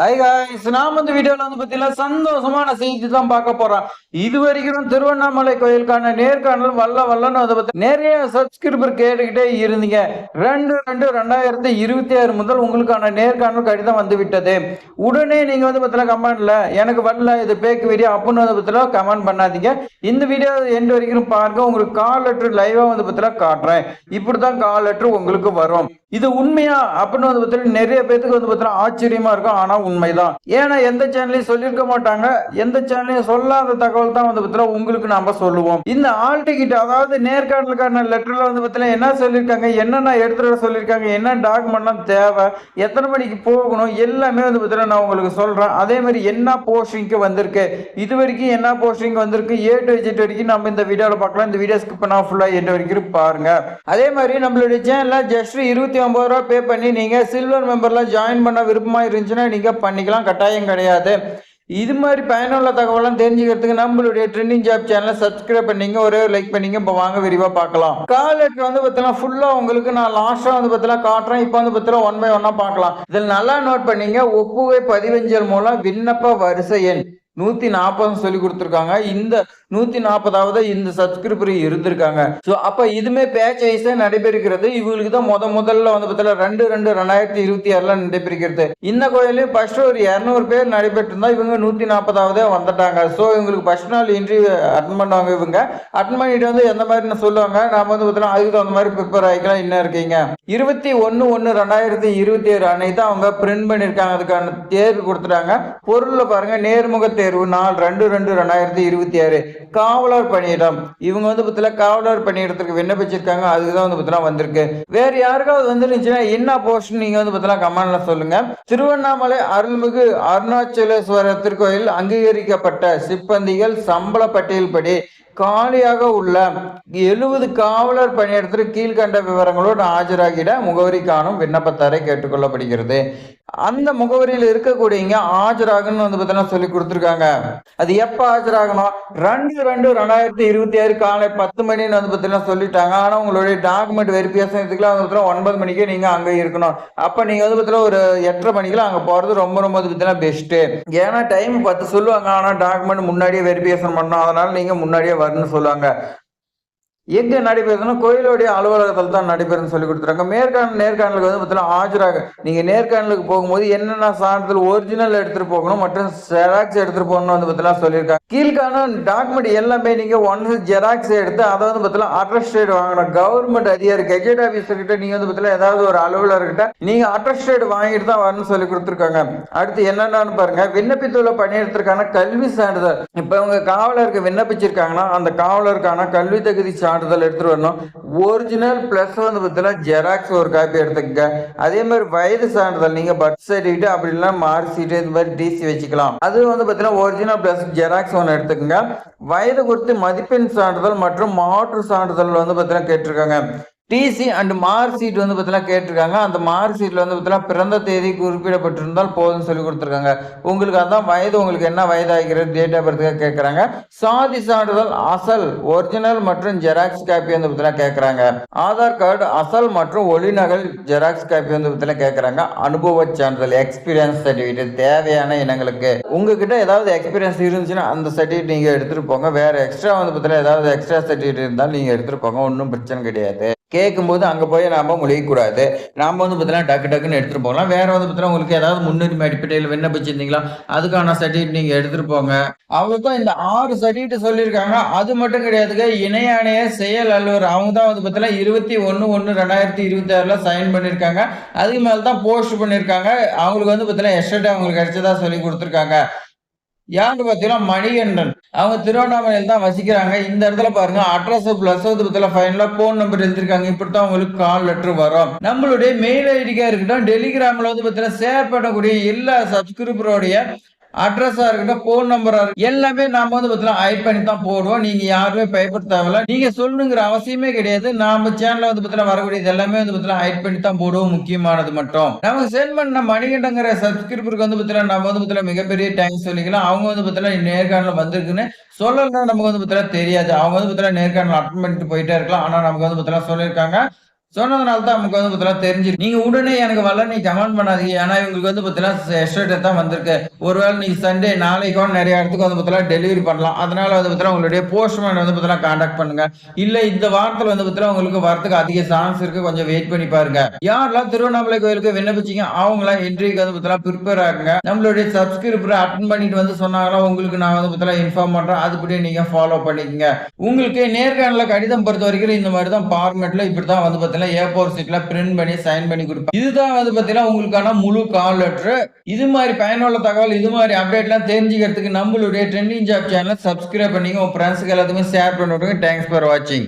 High guys நான் வந்து வீடியோல வந்து பார்த்தீங்கன்னா சந்தோஷமான செய்தி தான் பார்க்க போறோம். இது வரைக்கும் திருவண்ணாமலை கோயிலுக்கான நேர்காணல் வல்ல வல்லன்னு அதை பத்தி நிறைய சப்ஸ்கிரிபர் கேட்டுக்கிட்டே இருந்தீங்க. ரெண்டு ரெண்டு ரெண்டாயிரத்தி இருபத்தி ஆறு முதல் உங்களுக்கான நேர்காணல் கடிதம் வந்து விட்டது. உடனே நீங்க வந்து பார்த்தீங்கன்னா கமெண்ட்ல எனக்கு வரல இது பேக் வீடியோ அப்படின்னு வந்து பார்த்தீங்கன்னா கமெண்ட் பண்ணாதீங்க. இந்த வீடியோ எண்டு வரைக்கும் பாருங்க உங்களுக்கு கால் லெட்டர் லைவா வந்து பார்த்தீங்கன்னா காட்டுறேன். இப்படிதான் கால் லெட்டர் உங்களுக்கு வரும். இது உண்மையா அப்படின்னு வந்து பார்த்தீங்கன்னா நிறைய பேத்துக்கு வந்து பார்த்தீங்கன்னா ஆச்சரியமா இருக்கும். ஆனா உண்மைதான். ஏன்னா எந்த சேனலையும் சொல்லியிருக்க மாட்டாங்க. எந்த சேனலையும் சொல்லாத தகவல் தான் வந்து பத்தில உங்களுக்கு நாம சொல்லுவோம். இந்த ஆல் டிக்கெட் அதாவது நேர்காணலுக்கான லெட்டர்ல வந்து பத்தில என்ன சொல்லியிருக்காங்க என்னென்ன எடுத்துட வர சொல்லியிருக்காங்க என்ன டாக்குமெண்ட்லாம் தேவை எத்தனை மணிக்கு போகணும் எல்லாமே வந்து பத்தில நான் உங்களுக்கு சொல்றேன். அதே மாதிரி என்ன போஸ்டிங்க்கு வந்திருக்கு இது வரைக்கும் என்ன போஸ்டிங் வந்திருக்கு ஏ டு ஜெட் வரைக்கும் நம்ம இந்த வீடியோவில் பார்க்கலாம். இந்த வீடியோ ஸ்கிப் பண்ணா ஃபுல்லாக என்ன வரைக்கும் பாருங்க. அதே மாதிரி நம்மளுடைய சேனலில் ஜஸ்ட் இருபத்தி ஒன்பது ரூபா பே பண்ணி நீங்கள் சில்வர் மெம்பர்லாம் ஜாயின் பண்ண விருப்பமாக இருந்துச்சுன்னா நீங்கள் பண்ணிக்கலாம் கட்டாயம் கிடையாது. இது மாதிரி பயனுள்ள தகவலாம் தெரிஞ்சுக்கிறதுக்கு நம்மளுடைய ட்ரெண்டிங் ஜாப் சேனலை சப்ஸ்கிரைப் பண்ணீங்க ஒரே லைக் பண்ணீங்க இப்போ வாங்க விரிவாக பார்க்கலாம். கால் லெட்டர் வந்து பார்த்தீங்கன்னா ஃபுல்லாக உங்களுக்கு நான் லாஸ்ட்டாக வந்து பார்த்தீங்கன்னா காட்டுறேன். இப்போ வந்து பார்த்தீங்கன்னா ஒன் பை ஒன்னாக பார்க்கலாம். இதில் நல்லா நோட் பண்ணீங்க ஒப்புகை பதிவஞ்சல் மூலம் விண்ணப்ப வரிசை எண் நூத்தி நாற்பது சொல்லி கொடுத்துருக்காங்க. இந்த நூத்தி நாற்பதாவது இந்த சப்ஸ்கிரிபர் இருந்திருக்காங்க. ஸோ அப்ப இதுமே பேட்ச் வைஸா நடைபெறுகிறது. இவங்களுக்கு தான் முத முதல்ல வந்து பார்த்தா ரெண்டு ரெண்டு ரெண்டாயிரத்தி இருபத்தி ஆறுல நடைபெறுகிறது. இந்த கோயிலையும் ஃபர்ஸ்ட் ஒரு இரநூறு பேர் நடைபெற்றிருந்தா இவங்க நூத்தி நாற்பதாவது வந்துட்டாங்க. ஸோ இவங்களுக்கு ஃபர்ஸ்ட் நாள் இன்டர்வியூ அட்டன் பண்ணுவாங்க இவங்க. அட்டன் பண்ணிட்டு வந்து எந்த மாதிரி சொல்லுவாங்க. நாம வந்து பார்த்தோம்னா அதுக்கு தகுந்த மாதிரி ப்ரிப்பேர் ஆகிக்கலாம். என்ன இருக்கீங்க. இருபத்தி ஒன்று ஒன்று ரெண்டாயிரத்தி இருபத்தி ஏழு அன்னைக்கு தான் அவங்க பிரிண்ட் பண்ணியிருக்காங்க அதுக்கான தேர்வு கொடுத்துட்டாங்க. பொருளில் பாருங்க நேர்முக தேர்வு நாள் ரெண்டு ரெண்டு ரெண்டாயிரத்தி இருபத்தி ஆறு. காவலர் பணியிடம். இவங்க வந்து பார்த்தீங்கன்னா காவலர் பணியிடத்துக்கு விண்ணப்பிச்சிருக்காங்க. அதுக்கு தான் வந்து பார்த்தீங்கன்னா வந்திருக்கு. வேற யாருக்காவது வந்துருந்துச்சுன்னா என்ன போஸ்ட் நீங்க வந்து பார்த்தீங்கன்னா கமெண்ட்ல சொல்லுங்க. திருவண்ணாமலை அருள்மிகு அருணாச்சலேஸ்வரர் திருக்கோயில் அங்கீகரிக்கப்பட்ட சிப்பந்திகள் சம்பள பட்டியல் படி காலியாக உள்ள எழுபது காவலர் பணியிடத்திற்கு கீழ்கண்ட விவரங்களோடு ஆஜராகிட முகவரி காணும் விண்ணப்பத்தாரை கேட்டுக்கொள்ளப்படுகிறது. அந்த முகவரியில் இருக்கக்கூடியங்க ஆஜராகணும்னு வந்து பார்த்தீங்கன்னா சொல்லி கொடுத்துருக்காங்க. அது எப்போ ஆஜராகணும்? ரெண்டு ரெண்டு ரெண்டாயிரத்தி இருபத்தி ஆறு காலை பத்து மணின்னு வந்து பார்த்தீங்கன்னா சொல்லிட்டாங்க. ஆனால் உங்களுடைய டாக்குமெண்ட் வெரிஃபிகேஷன் இதுக்கெல்லாம் வந்து பார்த்தீங்கன்னா ஒன்பது மணிக்கே நீங்கள் அங்கே இருக்கணும். அப்போ நீங்கள் வந்து பார்த்தீங்கன்னா ஒரு எட்டரை மணிக்கெல்லாம் அங்கே போகிறது ரொம்ப ரொம்ப வந்து பார்த்தீங்கன்னா பெஸ்ட்டு ஏன்னா டைம் பத்து சொல்லுவாங்க. ஆனால் டாக்குமெண்ட் முன்னாடியே வெரிஃபிகேஷன் பண்ணணும். அதனால நீங்கள் முன்னாடியே வரணும்னு சொல்லுவாங்க. எங்க நடைபெறுதுன்னா கோயிலுடைய அலுவலகத்தில் தான் நடைபெறுன்னு சொல்லி கொடுத்துறாங்க. மேற்காணல் நேர்காணலுக்கு வந்து பார்த்தீங்கன்னா ஆஜராக நீங்க நேர்காணலுக்கு போகும்போது என்னென்ன சான்றிதழ் ஒரிஜினல் எடுத்துட்டு போகணும் மற்றும் ஜெராக்ஸ் எடுத்துட்டு போகணும் வந்து பார்த்தீங்கன்னா சொல்லியிருக்காங்க. கீழ்கான டாக்குமெண்ட் எல்லாமே நீங்க ஒன்ஸ் ஜெராக்ஸ் எடுத்து அதை வந்து பார்த்தீங்கன்னா அட்ரஸ்டேட் வாங்கணும். கவர்மெண்ட் அதிகாரி கெஜெட் ஆஃபீஸர்கிட்ட கிட்ட நீங்க வந்து பார்த்தீங்கன்னா ஏதாவது ஒரு அலுவலர்கிட்ட நீங்க அட்ரஸ்டேட் வாங்கிட்டு தான் வரணும்னு சொல்லி கொடுத்துருக்காங்க. அடுத்து என்னென்னு பாருங்க. விண்ணப்பித்துள்ள பணியிடத்திற்கான கல்வி சான்றிதழ். இப்போ இவங்க காவலருக்கு விண்ணப்பிச்சிருக்காங்கன்னா அந்த காவலருக்கான கல்வி தகுதி சான்றிதழ் சான்றிதழ் எடுத்துட்டு வரணும். ஒரிஜினல் பிளஸ் வந்து பார்த்தீங்கன்னா ஜெராக்ஸ் ஒரு காப்பி எடுத்துக்கங்க. அதே மாதிரி வயது சான்றிதழ் நீங்க பர்த் சர்டிஃபிகேட் அப்படி இல்லைன்னா மார்க் இந்த மாதிரி டிசி வச்சுக்கலாம். அது வந்து பார்த்தீங்கன்னா ஒரிஜினல் பிளஸ் ஜெராக்ஸ் ஒன்று எடுத்துக்கோங்க. வயது குறித்து மதிப்பெண் சான்றிதழ் மற்றும் மாற்று சான்றிதழ் வந்து பார்த்தீங்கன்னா கேட்டிருக்காங்க. டிசி அண்ட் மார்க் ஷீட் வந்து பார்த்தீங்கன்னா கேட்டிருக்காங்க. அந்த மார்க் ஷீட்டில் வந்து பார்த்தீங்கன்னா பிறந்த தேதி குறிப்பிடப்பட்டிருந்தால் போதும்னு சொல்லி கொடுத்துருக்காங்க. உங்களுக்கு அதான் வயது உங்களுக்கு என்ன வயதாகிறது டேட் ஆஃப் பர்த்துக்காக கேட்குறாங்க. சாதி சான்றிதழ் அசல் ஒரிஜினல் மற்றும் ஜெராக்ஸ் காப்பி வந்து பார்த்தீங்கன்னா கேட்குறாங்க. ஆதார் கார்டு அசல் மற்றும் ஒளிநகல் ஜெராக்ஸ் காப்பி வந்து பார்த்தீங்கன்னா கேட்குறாங்க. அனுபவ சான்றிதழ் எக்ஸ்பீரியன்ஸ் சர்டிஃபிகேட் தேவையான இனங்களுக்கு. உங்ககிட்ட ஏதாவது எக்ஸ்பீரியன்ஸ் இருந்துச்சுன்னா அந்த சர்டிஃபிகேட் நீங்கள் எடுத்துகிட்டு போங்க. வேறு எக்ஸ்ட்ரா வந்து பார்த்தீங்கன்னா ஏதாவது எக்ஸ்ட்ரா சர்டிஃபிகேட் இருந்தாலும் நீங்கள் எடுத்துகிட்டு போங்க. ஒன்றும் பிரச்சனை கிடையாது. கேட்கும்போது அங்கே போய் நாம் முழிக்கக்கூடாது நாம் வந்து பார்த்தீங்கன்னா டக்கு டக்குன்னு எடுத்துகிட்டு போகலாம். வேறு வந்து பார்த்தீங்கன்னா உங்களுக்கு ஏதாவது முன்னுரிமை அடிப்படையில் விண்ணப்பிச்சிருந்தீங்களா அதுக்கான சர்டிஃபிகேட் நீங்கள் எடுத்துகிட்டு போங்க. அவங்க தான் இந்த ஆறு சர்டிஃபிகேட் சொல்லியிருக்காங்க. அது மட்டும் கிடையாதுங்க. இணை ஆணைய செயல் அலுவலர் அவங்க தான் வந்து பார்த்தீங்கன்னா இருபத்தி ஒன்று ஒன்று ரெண்டாயிரத்தி இருபத்தி ஆறில் சைன் பண்ணியிருக்காங்க. அதுக்கு மேலே தான் போஸ்ட் பண்ணியிருக்காங்க. அவங்களுக்கு வந்து பார்த்தீங்கன்னா எஸ்டர்டே அவங்களுக்கு கிடைச்சதா சொல்லி கொடுத்துருக்காங்க. யாருன்னு பார்த்தீங்கன்னா மணிகண்டன். அவங்க திருவண்ணாமலையில் தான் வசிக்கிறாங்க. இந்த இடத்துல பாருங்க அட்ரஸ் பிளஸ் பத்தில ஃபைனலாக ஃபோன் நம்பர் எழுதிருக்காங்க இப்படித்தான் அவங்களுக்கு உங்களுக்கு கால் லெட்டர் வரும். நம்மளுடைய மெயில் ஐடிக்கா இருக்கட்டும் டெலிகிராமில் வந்து பார்த்தீங்கன்னா ஷேர் பண்ணக்கூடிய எல்லா சப்ஸ்கிரிபருடைய அட்ரஸா இருக்கட்டும் ஃபோன் நம்பரா இருக்கு எல்லாமே நாம வந்து பார்த்தீங்கன்னா ஹைட் பண்ணி தான் போடுவோம். நீங்க யாருமே பயப்பட தேவையில்ல. நீங்க சொல்லணுங்கிற அவசியமே கிடையாது. நாம சேனல்ல வந்து பார்த்தீங்கன்னா வரக்கூடியது எல்லாமே வந்து பார்த்தீங்கன்னா ஹைட் பண்ணி தான் போடுவோம். முக்கியமானது மட்டும். நமக்கு சென்ட் பண்ண மணிகண்டங்கிற சப்ஸ்கிரிபருக்கு வந்து பார்த்தீங்கன்னா நம்ம வந்து பார்த்தீங்கன்னா மிகப்பெரிய தேங்க்ஸ் சொல்லிக்கலாம். அவங்க வந்து பார்த்தீங்கன்னா நேர்காணல் வந்திருக்குன்னு சொல்லலாம் நமக்கு வந்து பார்த்தீங்கன்னா தெரியாது. அவங்க வந்து பார்த்தீங்கன்னா நேர்காணல் அட்டன் பண்ணிட்டு போயிட்டே இருக்கலாம். ஆனா நமக்கு வந்து பார்த்தீங்கன்னா சொல்லியிருக்காங்க. சொன்னதுனால தான் நமக்கு வந்து பார்த்தீங்கன்னா தெரிஞ்சிருக்கு நீங்க உடனே எனக்கு வரல நீ கமெண்ட் பண்ணாதீங்க. ஏன்னா இவங்களுக்கு வந்து பார்த்தீங்கன்னா எஸ்டேட்டை தான் வந்திருக்கு. ஒருவேளை நீ சண்டே நாளைக்கோ நிறைய இடத்துக்கு வந்து பார்த்தீங்கன்னா டெலிவரி பண்ணலாம். அதனால வந்து பார்த்தீங்கன்னா உங்களுடைய போஸ்ட்மேன் வந்து பார்த்தீங்கன்னா காண்டாக்ட் பண்ணுங்க. இல்ல இந்த வாரத்துல வந்து பார்த்தீங்கன்னா உங்களுக்கு வரத்துக்கு அதிக சான்ஸ் இருக்கு. கொஞ்சம் வெயிட் பண்ணி பாருங்க. யாரெல்லாம் திருவண்ணாமலை கோயிலுக்கு விண்ணப்பிச்சீங்க அவங்களாம் இன்றைக்கு வந்து பார்த்தீங்கன்னா ப்ரிப்பேர் ஆகுங்க. நம்மளுடைய சப்ஸ்கிரிப்பர் அட்டன் பண்ணிட்டு வந்து சொன்னாங்களா உங்களுக்கு நான் வந்து பார்த்தீங்கன்னா இன்ஃபார்ம் பண்றேன். அதுபடியே நீங்க ஃபாலோ பண்ணிக்கங்க. உங்களுக்கு நேர்காணல கடிதம் பொறுத்த வரைக்கும் இந்த மாதிரி தான் ஃபார்மேட்ல இப்படி தான் வந்து பார்த்தீங்கன்னா ஏ ஃபோர் சீட்ல பிரிண்ட் பண்ணி சைன் பண்ணி கொடுப்பேன். இதுதான் வந்து பார்த்தீங்கன்னா உங்களுக்கான முழு கால் லெட்ரு இது மாதிரி பயனுள்ள தகவல் இது மாதிரி அப்டேட்லாம் தெரிஞ்சுக்கிறதுக்கு நம்மளுடைய ட்ரெண்டிங் ஜாப் சேனலை சப்ஸ்கிரைப் பண்ணிங்க உங்கள் ஃப்ரெண்ட்ஸுக்கு எல்லாத்துக்குமே ஷேர் பண்ணி விடுங்க. தேங்க்ஸ் ஃபார் வாட்சிங்